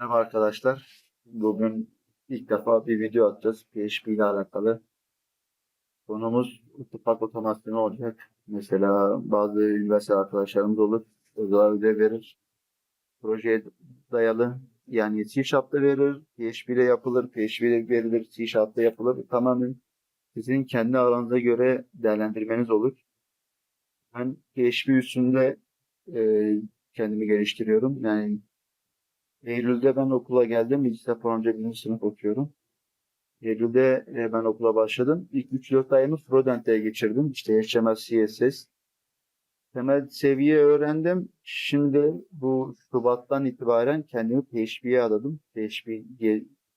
Merhaba arkadaşlar. Bugün ilk defa bir video atacağız. PHP ile alakalı. Konumuz itipak otomasyonu olacak. Mesela bazı üniversite arkadaşlarımız olur. Özel ödev verir. Projeye dayalı. Yani C Sharp'ta verir. PHP ile yapılır. PHP ile verilir. C Sharp'ta yapılır. Tamamen sizin kendi alanınıza göre değerlendirmeniz olur. Ben PHP üstünde e, kendimi geliştiriyorum. Yani Eylül'de ben okula geldim. Bilgisayar programcı birinci sınıf okuyorum. Eylül'de e, ben okula başladım. İlk 3-4 ayımı Frontend'e geçirdim. İşte HTML, CSS. Temel seviye öğrendim. Şimdi bu Şubat'tan itibaren kendimi PHP'ye adadım. PHP,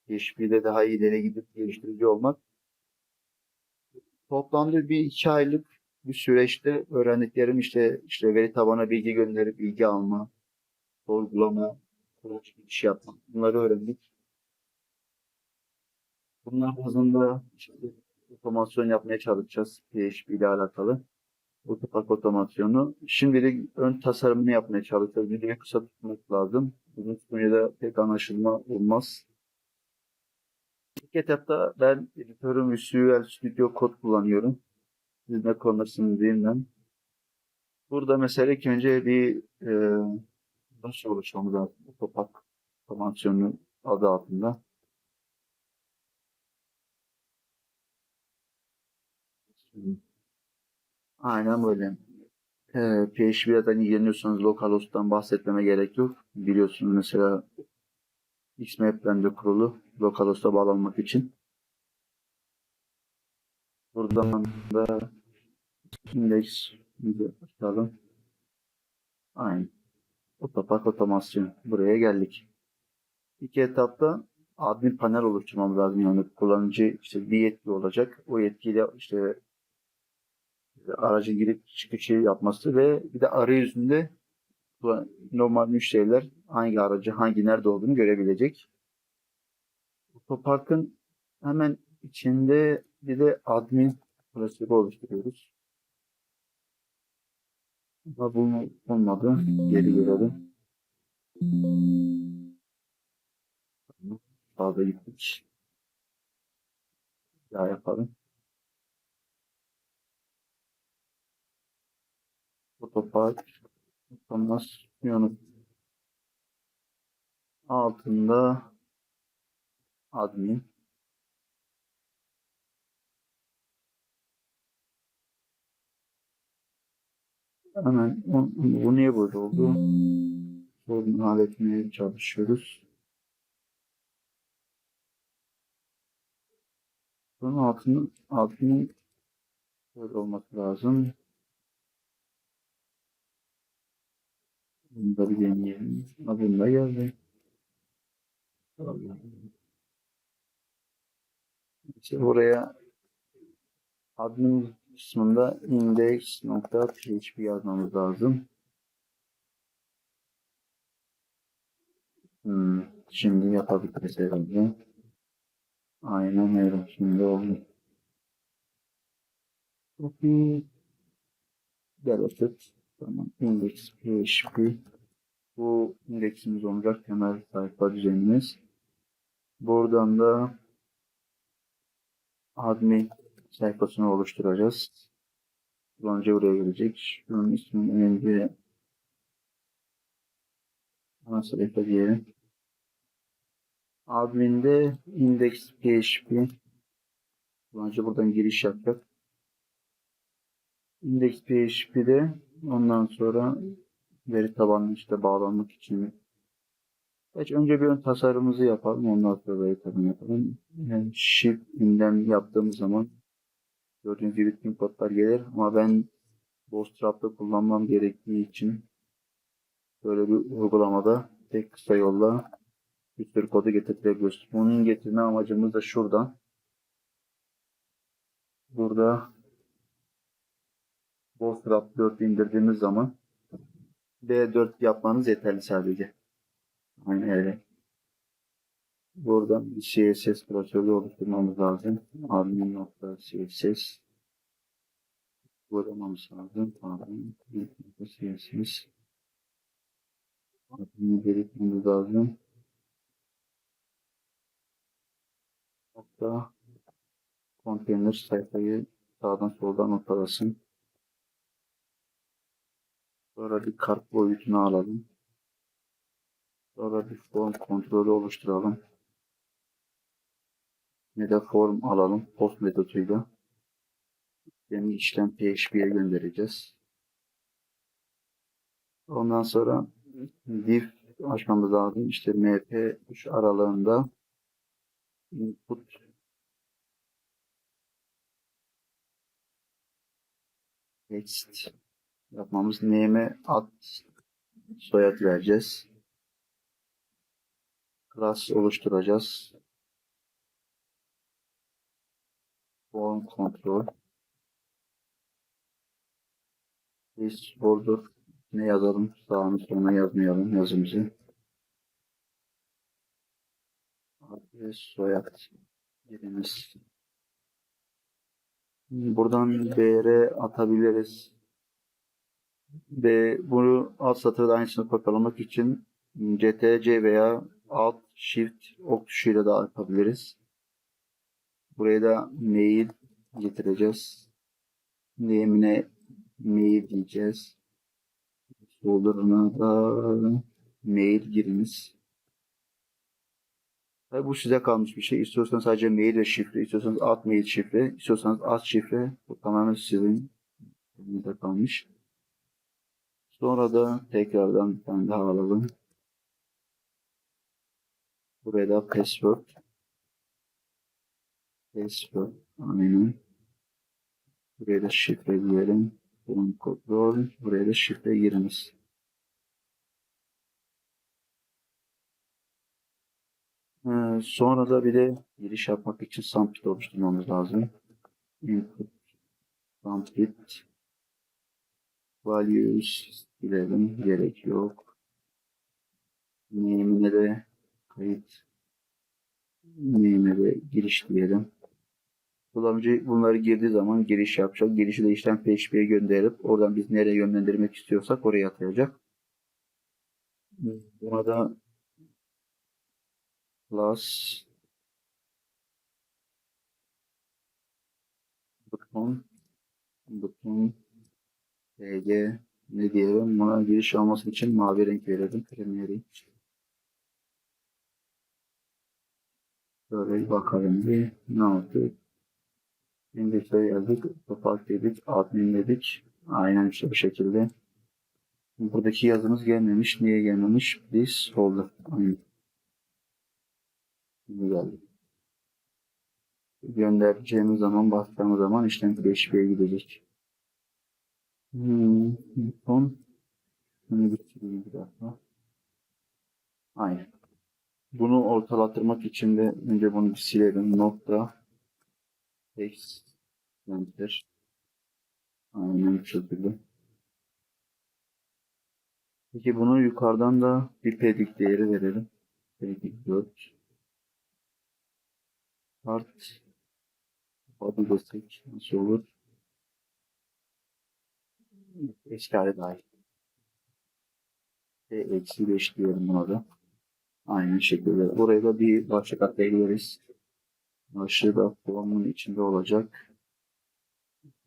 PHP'de daha ileri gidip geliştirici olmak. Toplamda bir iki aylık bir süreçte öğrendiklerim işte işte veri tabana bilgi gönderip bilgi alma, sorgulama, proje iş yapma. Bunları öğrendik. Bunlar bazında işte otomasyon yapmaya çalışacağız PHP ile alakalı. Otopak otomasyonu. Şimdilik ön tasarımını yapmaya çalışacağız. Videoyu kısa tutmak lazım. Uzun tutunca da pek anlaşılma olmaz. İlk etapta ben editörüm Visual Studio Code kullanıyorum. Siz ne kullanırsınız bilmem. Burada mesela ilk önce bir e, nasıl oluşmamız lazım? Otopak otomasyonu adı altında. Aynen böyle. Ee, PHP'den ilgileniyorsanız localhost'tan bahsetmeme gerek yok. Biliyorsunuz mesela Xmap'ten de kurulu localhost'a bağlanmak için. Buradan da index açalım. Aynen. Otopak otomasyon. Buraya geldik. İki etapta admin panel oluşturmamız lazım. Yani kullanıcı işte bir yetki olacak. O yetkiyle işte aracın girip çıkışı yapması ve bir de arayüzünde normal müşteriler hangi aracı hangi nerede olduğunu görebilecek. Otoparkın hemen içinde bir de admin prosedürü oluşturuyoruz. Ama bu olmadı. Geri görelim. Sağda gittik. Daha yapalım. Otopark otomasyonu altında admin hemen bu, niye böyle oldu? Sorunu halletmeye çalışıyoruz. Bunun altının altının böyle olması lazım. Bunu da bir deneyelim. Ha, bunda geldi. İşte oraya admin kısmında index.php yazmamız lazım. Hmm, şimdi yapabiliriz herhalde. Aynen öyle. Şimdi oldu. Copy. Deleted. Tamam. Index PHP. Bu indeksimiz olacak. Temel sayfa düzenimiz. Buradan da admin sayfasını oluşturacağız. Kullanıcı buraya gelecek. Şunun ismini önce ana sayfa diyelim. Admin'de index PHP. Kullanıcı buradan giriş yapacak. Index PHP'de ondan sonra veri tabanına işte bağlanmak için Geç önce bir ön tasarımımızı yapalım. Ondan sonra veri tabanı yapalım. Yani shift ünlem yaptığımız zaman gördüğünüz gibi tüm kodlar gelir. Ama ben Bootstrap'ta kullanmam gerektiği için böyle bir uygulamada tek kısa yolla bir sürü kodu getirebiliyoruz. Bunun getirme amacımız da şuradan. Burada Bootstrap 4 indirdiğimiz zaman B4 yapmanız yeterli sadece. Aynen öyle. Buradan bir CSS prosedürü oluşturmamız lazım. Admin nokta CSS Bulamamız lazım. Pardon. Nokta CSS Admin'i belirtmemiz lazım. Nokta konteyner sayfayı sağdan soldan ortalasın. Sonra bir kart boyutunu alalım. Sonra bir form kontrolü oluşturalım. Ne de form alalım post metoduyla. Yani işlem PHP'ye göndereceğiz. Ondan sonra div açmamız lazım. İşte MP3 aralığında input text yapmamız name'e ad soyad vereceğiz. Class oluşturacağız. Form control. This border ne yazalım? Sağını soluna yazmayalım yazımızı. Adres soyad yerimiz. Buradan BR atabiliriz. Ve bunu alt satırda aynısını kopyalamak için CTC veya Alt Shift ok tuşuyla da yapabiliriz. Buraya da mail getireceğiz. Name'ine mail diyeceğiz. Folder'ına da mail giriniz. Tabii bu size kalmış bir şey. İstiyorsanız sadece mail ve şifre, istiyorsanız alt mail şifre, istiyorsanız alt şifre. Bu tamamen sizin elinizde kalmış. Sonra da tekrardan bir tane daha alalım. Buraya da password. Password. Aynen. Buraya da şifre diyelim. Bunun kontrol. Buraya da şifre giriniz. Ee, sonra da bir de giriş yapmak için sampit oluşturmamız lazım. Input sampit values girelim. Gerek yok. Name'ine de kayıt name'ine de giriş diyelim. Kullanıcı bunları girdiği zaman giriş yapacak. Girişi de işlem PHP'ye gönderip oradan biz nereye yönlendirmek istiyorsak oraya atayacak. Buna da plus buton buton pg ne diyelim buna giriş alması için mavi renk verelim Premiere Böyle bir bakalım bir ne oldu Şey yazdık kapak dedik admin dedik aynen işte bu şekilde buradaki yazımız gelmemiş niye gelmemiş biz oldu aynen Şimdi geldi. Göndereceğimiz zaman, bastığımız zaman işlem PHP'ye gidecek. Hmm, son. Bunu bitireyim bir dakika. Aynen. Bunu ortalattırmak için de önce bunu bir silelim. Nokta. Text. Enter. Bu şekilde. Peki bunu yukarıdan da bir pedik değeri verelim. Pedik 4. Art body destek nasıl olur? Eski hale dahil. E, eksi 5 diyelim buna da. Aynı şekilde. Buraya da bir başlık atlayabiliriz. Da formun içinde olacak.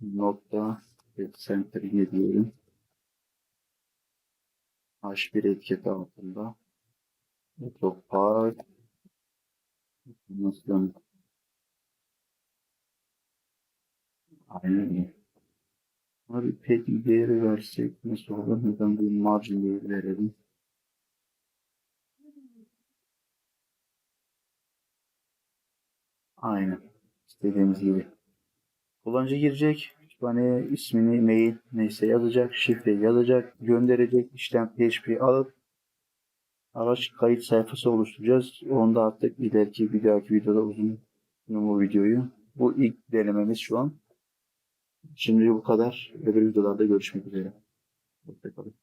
Nokta center yine diyelim. H1 etiketi altında. Otopark. Nasıl Aynen bir pet değeri versek nasıl olur? Neden bir margin değeri verelim? Aynen. İstediğimiz gibi. Kullanıcı girecek. Kütüphaneye ismini, mail neyse yazacak. Şifreyi yazacak. Gönderecek. işlem PHP alıp araç kayıt sayfası oluşturacağız. Onda artık ileriki bir dahaki videoda uzun bu videoyu. Bu ilk denememiz şu an. Şimdi bu kadar. Öbür videolarda görüşmek üzere. Hoşçakalın.